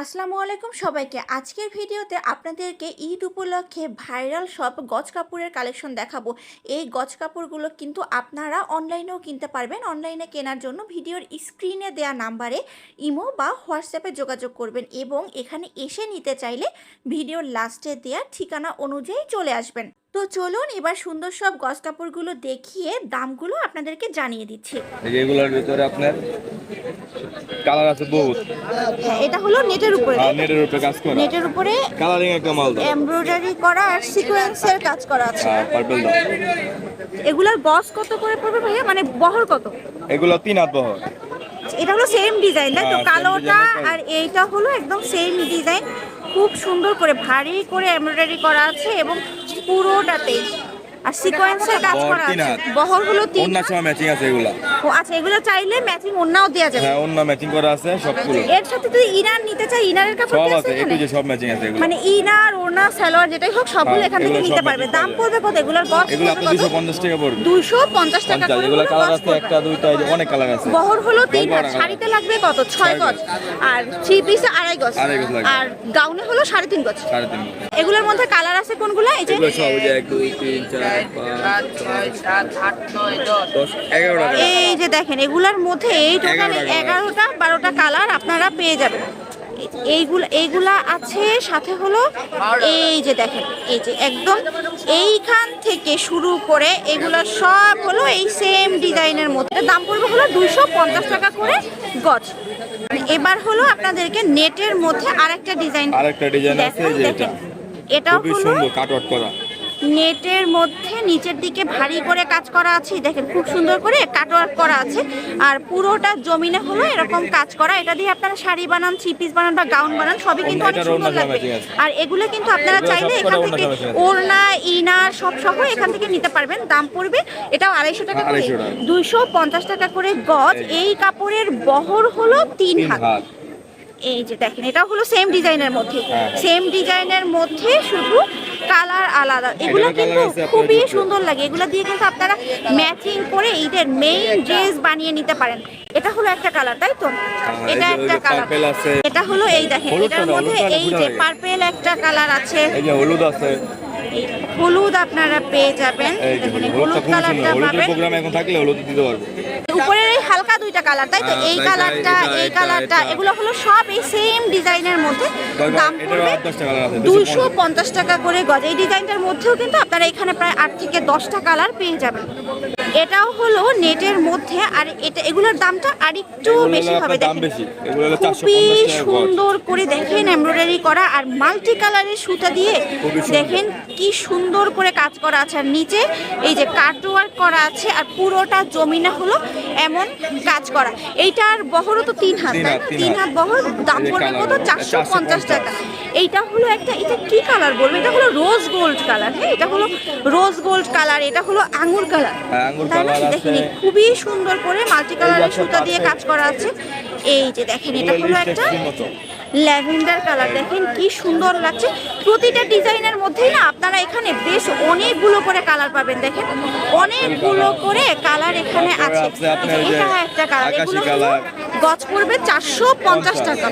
আসসালামু আলাইকুম সবাইকে। আজকের ভিডিওতে আপনাদেরকে ঈদ উপলক্ষে ভাইরাল সব গজ কাপড়ের কালেকশন দেখাবো। এই গজ কাপড়গুলো কিন্তু আপনারা অনলাইনেও কিনতে পারবেন। অনলাইনে কেনার জন্য ভিডিওর স্ক্রিনে দেওয়া নাম্বারে ইমো বা হোয়াটসঅ্যাপে যোগাযোগ করবেন এবং এখানে এসে নিতে চাইলে ভিডিওর লাস্টে দেওয়া ঠিকানা অনুযায়ী চলে আসবেন। তো চলুন এবার সুন্দর সব গজ কাপড়গুলো দেখিয়ে দামগুলো আপনাদেরকে জানিয়ে দিচ্ছি। এগুলোর ভিতরে আপনার কালার আছে বহুত। হ্যাঁ এটা হলো নেটের উপরে। নেটের উপরে কাজ করা। নেটের উপরে কালারিং একটা মাল দাও। এমব্রয়ডারি করা আর সিকোয়েন্সের কাজ করা আছে। পার্পল দাও। এগুলার গস কত করে পড়বে ভাইয়া? মানে বহর কত? এগুলো তিন হাত বহর। এটা হলো সেম ডিজাইন তাই তো? হ্যাঁ, কালোটা আর এইটা হলো একদম সেম ডিজাইন খুব সুন্দর করে ভারী করে এমব্রয়ডারি করা আছে এবং পুরোটাতে আর সিকোয়েন্সের কাজ করা আছে। হাত। বহর হলো তিন অন্য সময় ম্যাচিং আছে এগুলা। ও আচ্ছা এগুলো চাইলে ম্যাচিং অন্যও দেওয়া যাবে। হ্যাঁ অন্য ম্যাচিং করা আছে সবগুলো। এর সাথে যদি ইনার নিতে চাই ইনারের কাপড় সব আছে একটু যে সব ম্যাচিং আছে এগুলো। মানে ইনার ওনা সালোয়ার যেটাই হোক সবগুলো হ্যাঁ, এখান থেকে নিতে পারবে। দাম পড়বে কত? এগুলোর গস এগুলো আপনার দুশো পঞ্চাশ টাকা পড়বে। দুশো পঞ্চাশ টাকা করে এগুলো কালার আছে একটা দুইটা অনেক কালার আছে। বহর হলো তিন হাত শাড়িতে লাগবে কত? ছয় গজ। আর থ্রি পিসে আড়াই গজ। গজ। আর গাউনে হলো সাড়ে তিন গজ। সাড়ে তিন এগুলোর মধ্যে কালার আছে কোনগুলো? এই যে সব যে এক দুই তিন চার পাঁচ ছয় সাত আট নয় দশ। এগারোটা এই যে দেখেন এগুলোর মধ্যে এই টোটাল এগারোটা বারোটা কালার আপনারা পেয়ে যাবেন। এইগুলো এইগুলা আছে সাথে হলো এই যে দেখেন এই যে একদম এইখান থেকে শুরু করে এগুলো সব হলো এই সেম ডিজাইনের মধ্যে। দাম পড়বে হলো দুইশো পঞ্চাশ টাকা করে গজ। এবার হলো আপনাদেরকে নেটের মধ্যে আরেকটা ডিজাইন আরেকটা ডিজাইন আছে দেখেন এটা হলো সুন্দর কাট করা। নেটের মধ্যে নিচের দিকে ভারী করে কাজ করা আছে। দেখেন খুব সুন্দর করে কাটওয়ার্ক করা আছে। আর পুরোটা জমিনে হলো এরকম কাজ করা। এটা দিয়ে আপনারা শাড়ি বানান থ্রি পিস বানান বা গাউন বানান সবই কিন্তু অনেক সুন্দর লাগবে। আর এগুলো কিন্তু আপনারা চাইলে এখান থেকে ওড়না ইনার সব সহ এখান থেকে নিতে পারবেন। দাম পড়বে এটাও আড়াইশো টাকা করে। দুইশো পঞ্চাশ টাকা করে গজ। এই কাপড়ের বহর হলো তিন হাত। এই যে দেখেন এটা হলো সেম ডিজাইনের মধ্যে। হ্যাঁ। সেম ডিজাইনের মধ্যে শুধু কালার আলাদা। এগুলো কিন্তু খুবই সুন্দর লাগে। এগুলো দিয়ে কিন্তু আপনারা ম্যাচিং করে ঈদের মেইন ড্রেস বানিয়ে নিতে পারেন। এটা হলো একটা কালার তাই তো? হ্যাঁ, এটা একটা কালার। এটা হলো এই দেখেন এটার মধ্যে এই যে পার্পেল একটা কালার আছে। এই যে হলুদ আছে। হলুদ আপনারা পেয়ে যাবেন। হলুদ কালারটা পাবেন। প্রোগ্রাম এখন থাকলে হলুদ দিতে পারব। উপরের এই হালকা দুইটা কালার তাই তো? হ্যাঁ, এই কালারটা এই কালারটা এগুলো হলো সব এই সেম ডিজাইনের মধ্যে। দাম দুশো পড়বে পঞ্চাশ টাকা করে গজ। এই ডিজাইনটার মধ্যেও কিন্তু আপনারা এখানে প্রায় আট থেকে দশটা কালার পেয়ে যাবেন। এটাও হলো নেটের মধ্যে আর এটা এগুলোর দামটা আর একটু বেশি হবে দেখেন। বেশি। এগুলো হলো 450 খুবই সুন্দর করে দেখেন এমব্রয়ডারি করা আর মাল্টি কালারের সুতা দিয়ে দেখেন কি সুন্দর করে কাজ করা আছে। আর নিচে এই যে কাটওয়ার্ক করা আছে আর পুরোটা জমিনে হলো এমন কাজ করা। এইটার বহরও তো তিন হাত তাই না? তিন হাত। বহর দাম পড়বে কত? চারশো পঞ্চাশ টাকা। এইটা হলো একটা এটা কি কালার বলব? এটা হলো রোজ গোল্ড কালার হ্যাঁ? এটা হলো রোজ গোল্ড কালার এটা হলো আঙ্গুর কালার। হ্যাঁ, তাই না? দেখেন খুবই সুন্দর করে মাল্টি কালারের সুতা দিয়ে কাজ করা আছে। এই যে দেখেন এটা হলো একটা ল্যাভেন্ডার কালার। দেখেন কি সুন্দর লাগছে। প্রতিটা ডিজাইনের মধ্যেই না আপনারা এখানে বেশ অনেকগুলো করে কালার পাবেন। দেখেন অনেকগুলো করে কালার এখানে আছে। এটা একটা কালার। এগুলো। গজ পড়বে চারশো পঞ্চাশ টাকা।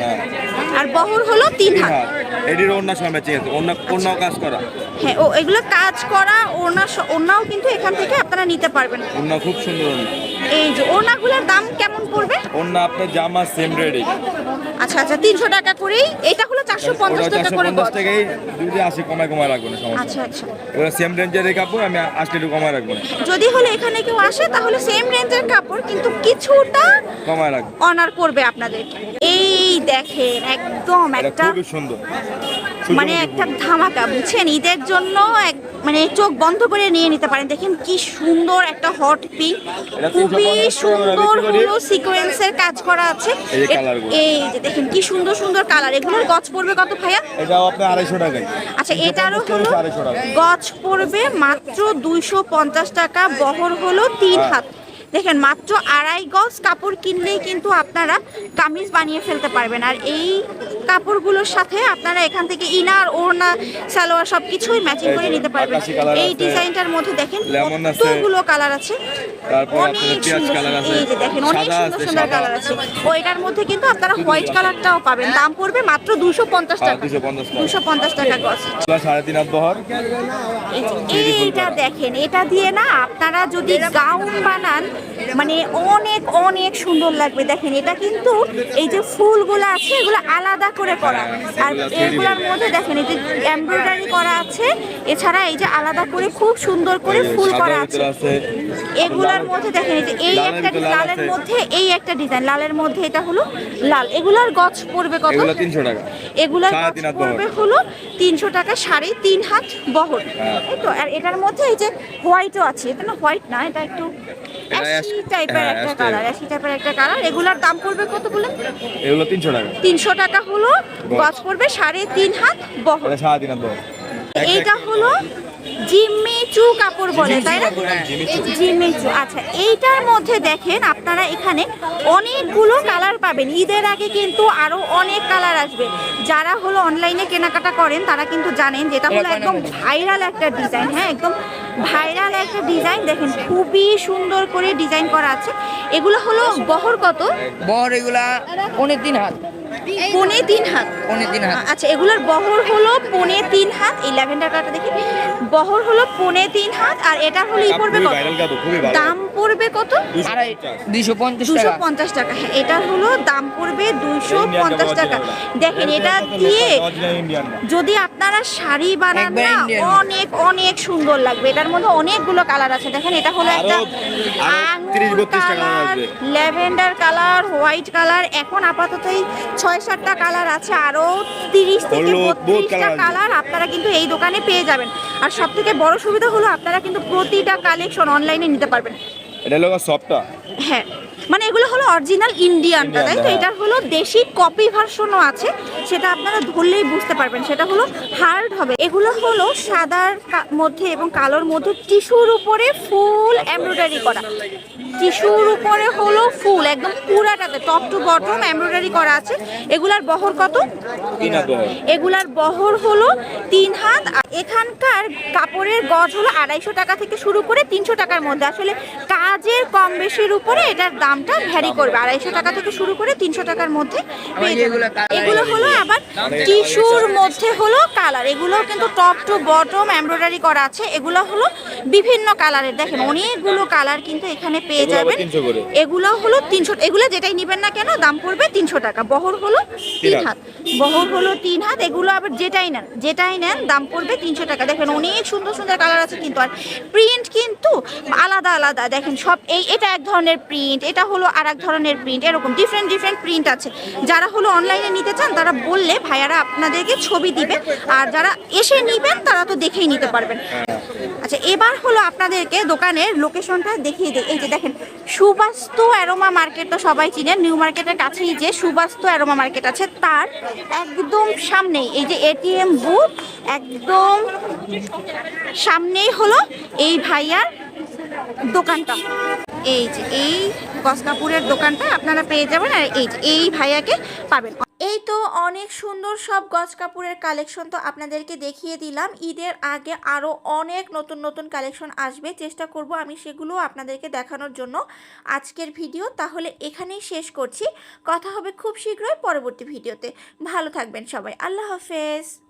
আর বহর হলো তিন হাত। হ্যাঁ এটির অন্য সময় ম্যাচিং আছে অন্য অন্য কাজ করা। হ্যাঁ ও এগুলো কাজ করা ওনা ওনাও কিন্তু এখান থেকে আপনারা নিতে পারবেন। অন্য খুব সুন্দর অন্য এই যে ওনাগুলোর দাম কেমন পড়বে? অন্য আপনার জামা সেম রেডি আচ্ছা আচ্ছা তিনশো টাকা করেই। এটা হলো চারশো পঞ্চাশ টাকা করে গজ। টাকাই যদি আসি কমায় কমায় রাখব না সমস্যা আচ্ছা আচ্ছা। এবার সেম রেঞ্জের কাপড় আমি আজকে একটু কমায় রাখব। না যদি হলে এখানে কেউ আসে তাহলে সেম রেঞ্জের কাপড় কিন্তু কিছুটা কমায় রাখব। অনার করবে আপনাদেরকে এই দেখেন একদম একটা খুবই সুন্দর। মানে একটা ধামাকা বুঝছেন? ঈদের জন্য এক মানে চোখ বন্ধ করে নিয়ে নিতে পারেন। দেখেন কি সুন্দর একটা হট পিঙ্ক খুবই 350 টাকা করে সুন্দর। হলো সিকোয়েন্সের কাজ করা আছে। এই যে দেখেন কি সুন্দর সুন্দর কালার এগুলোর গজ পড়বে কত ভাইয়া? এটাও আপনার আড়াইশো টাকায়। আচ্ছা এটারও 350 হলো টাকা, টাকা গজ পড়বে মাত্র দুইশো পঞ্চাশ টাকা বহর হলো তিন হ্যাঁ। হাত। দেখেন মাত্র আড়াই গজ কাপড় কিনলেই কিন্তু আপনারা কামিজ বানিয়ে ফেলতে পারবেন। আর এই কাপড়গুলোর সাথে আপনারা এখান থেকে ইনার ওড়না সালোয়ার সব কিছুই ম্যাচিং করে নিতে পারবেন। এই ডিজাইনটার মধ্যে দেখেন কতগুলো কালার আছে। অনেক সুন্দর এই যে দেখেন অনেক সুন্দর সুন্দর কালার আছে। ওইটার মধ্যে কিন্তু আপনারা হোয়াইট কালারটাও পাবেন। দাম পড়বে মাত্র দুশো পঞ্চাশ হ্যাঁ, টাকা। দুশো পঞ্চাশ টাকা। গজ। সাড়ে তিন এইটা দেখেন এটা দিয়ে না আপনারা যদি গাউন বানান মানে অনেক অনেক সুন্দর লাগবে। দেখেন এটা কিন্তু এই যে ফুলগুলো আছে এগুলো আলাদা করে করা। আর এগুলোর মধ্যে দেখেন এই যে এমব্রয়ডারি করা আছে এছাড়া এই যে আলাদা করে খুব সুন্দর করে ফুল করা আছে। আছে এগুলার মধ্যে দেখেন এই যে এই একটা লালের মধ্যে এই একটা ডিজাইন লালের মধ্যে এটা হলো লাল। এগুলার গছ পড়বে কত? তিনশো টাকা। এগুলার গছ পড়বে হলো তিনশো টাকা সাড়ে তিন হাত বহর। হ্যাঁ। এই তো আর এটার মধ্যে এই যে হোয়াইটও আছে। এটা না হোয়াইট না এটা একটু টাইপের হ্যাঁ, একটা কালার। অ্যাশি টাইপের একটা কালার এগুলার দাম পড়বে কত বলেন এগুলো তিনশো টাকা। তিনশো টাকা হলো গছ। পড়বে সাড়ে তিন হাত বহর। সাড়ে তিন হাত বহর। এইটা হলো জিম্মিচু কাপড় বলে তাই না? জিম্মিচু আচ্ছা এইটার মধ্যে দেখেন আপনারা এখানে অনেকগুলো কালার পাবেন। ঈদের আগে কিন্তু আরও অনেক কালার আসবে। যারা হলো অনলাইনে কেনাকাটা করেন তারা কিন্তু জানেন যেটা হলো একদম ভাইরাল একটা ডিজাইন হ্যাঁ একদম ভাইরাল একটা ডিজাইন। দেখেন খুবই সুন্দর করে ডিজাইন করা আছে। এগুলো হলো বহর কত? বহর এগুলা তিন হাত। পনে তিন হাত। পনে তিন হাত। আচ্ছা এগুলোর বহর হলো পনে তিন হাত। এই ল্যাভেন্ডার কালারটা দেখি। বহর হলো পনে তিন হাত আর এটা হলো ই পড়বে কত? দাম পড়বে কত? দুইশো পঞ্চাশ। দুশো টাকা। পঞ্চাশ টাকা। হ্যাঁ এটা হলো দাম পড়বে দুইশো পঞ্চাশ টাকা। দেখেন এটা দিয়ে যদি আপনারা শাড়ি বানান না অনেক অনেক সুন্দর লাগবে। এটার মধ্যে অনেকগুলো কালার আছে। দেখেন এটা হলো একটা আরো- আরও 30 32 টা colour lavender colour white colour. এখন আপাতত এই ছয় সাতটা কালার আছে আরও তিরিশ থেকে বত্রিশটা কালার আপনারা কিন্তু এই দোকানে পেয়ে যাবেন। আর সব থেকে বড় সুবিধা হলো আপনারা কিন্তু প্রতিটা কালেকশন অনলাইনে নিতে পারবেন। এটা হলো সবটা? হ্যাঁ। মানে এগুলো হলো অরিজিনাল ইন্ডিয়ানটা তাই তো? হ্যাঁ। এটা হলো দেশি কপি ভার্সনও আছে। সেটা আপনারা ধরলেই বুঝতে পারবেন। সেটা হলো হার্ড হবে। এগুলো হলো সাদার মধ্যে এবং কালোর মধ্যে টিস্যুর উপরে ফুল এমব্রয়ডারি করা। টিস্যুর উপরে হলো ফুল একদম পুরাটাতে টপ টু বটম এমব্রয়ডারি করা আছে। এগুলার বহর কত? এগুলার বহর হলো তিন হাত। এখানকার কাপড়ের গজ হলো আড়াইশো টাকা থেকে শুরু করে তিনশো টাকার মধ্যে। আসলে কাজের কম বেশির উপরে এটার দামটা ভ্যারি করবে। আড়াইশো টাকা থেকে শুরু করে তিনশো টাকার মধ্যে পেয়ে যাবেন। এগুলো হলো আবার টিস্যুর মধ্যে হলো কালার এগুলো কিন্তু টপ টু বটম এমব্রয়ডারি করা আছে। এগুলো হলো বিভিন্ন কালারের দেখেন অনেকগুলো কালার কিন্তু এখানে পেয়ে যাবেন। এগুলো হলো তিনশো এগুলো যেটাই নেবেন না কেন দাম পড়বে তিনশো টাকা। বহর হলো তিন হাত। হাত। বহর হলো তিন হাত। এগুলো আবার যেটাই নেন যেটাই নেন দাম পড়বে তিনশো টাকা। দেখেন অনেক সুন্দর সুন্দর কালার আছে কিন্তু আর প্রিন্ট কিন্তু আলাদা আলাদা। দেখেন সব এই এটা এক ধরনের প্রিন্ট এটা হলো আর এক ধরনের প্রিন্ট এরকম ডিফারেন্ট ডিফারেন্ট প্রিন্ট আছে। যারা হলো অনলাইনে নিতে চান, তারা বললে ভাইয়ারা আপনাদেরকে ছবি দিবে। আর যারা এসে নিবেন, তারা তো দেখেই নিতে পারবেন। আচ্ছা এবার হলো আপনাদেরকে দোকানের লোকেশনটা দেখিয়ে দিই। এই যে দেখেন, সুবাস্তু অ্যারোমা মার্কেট তো সবাই চিনেন। নিউ মার্কেটের কাছেই যে সুবাস্তু অ্যারোমা মার্কেট আছে, তার একদম সামনেই। এই যে এটিএম বুথ একদম সামনেই হলো এই ভাইয়ার দোকানটা। এই যে, এই গস কাপুরের দোকানটা আপনারা পেয়ে যাবেন আর এই এই ভাইয়াকে পাবেন। এই তো অনেক সুন্দর সব গজ কাপড়ের কালেকশন তো আপনাদেরকে দেখিয়ে দিলাম। ঈদের আগে আরও অনেক নতুন নতুন কালেকশন আসবে, চেষ্টা করব আমি সেগুলো আপনাদেরকে দেখানোর জন্য আজকের ভিডিও। তাহলে এখানেই শেষ করছি। কথা হবে খুব শীঘ্রই পরবর্তী ভিডিওতে। ভালো থাকবেন সবাই। আল্লাহ হাফেজ।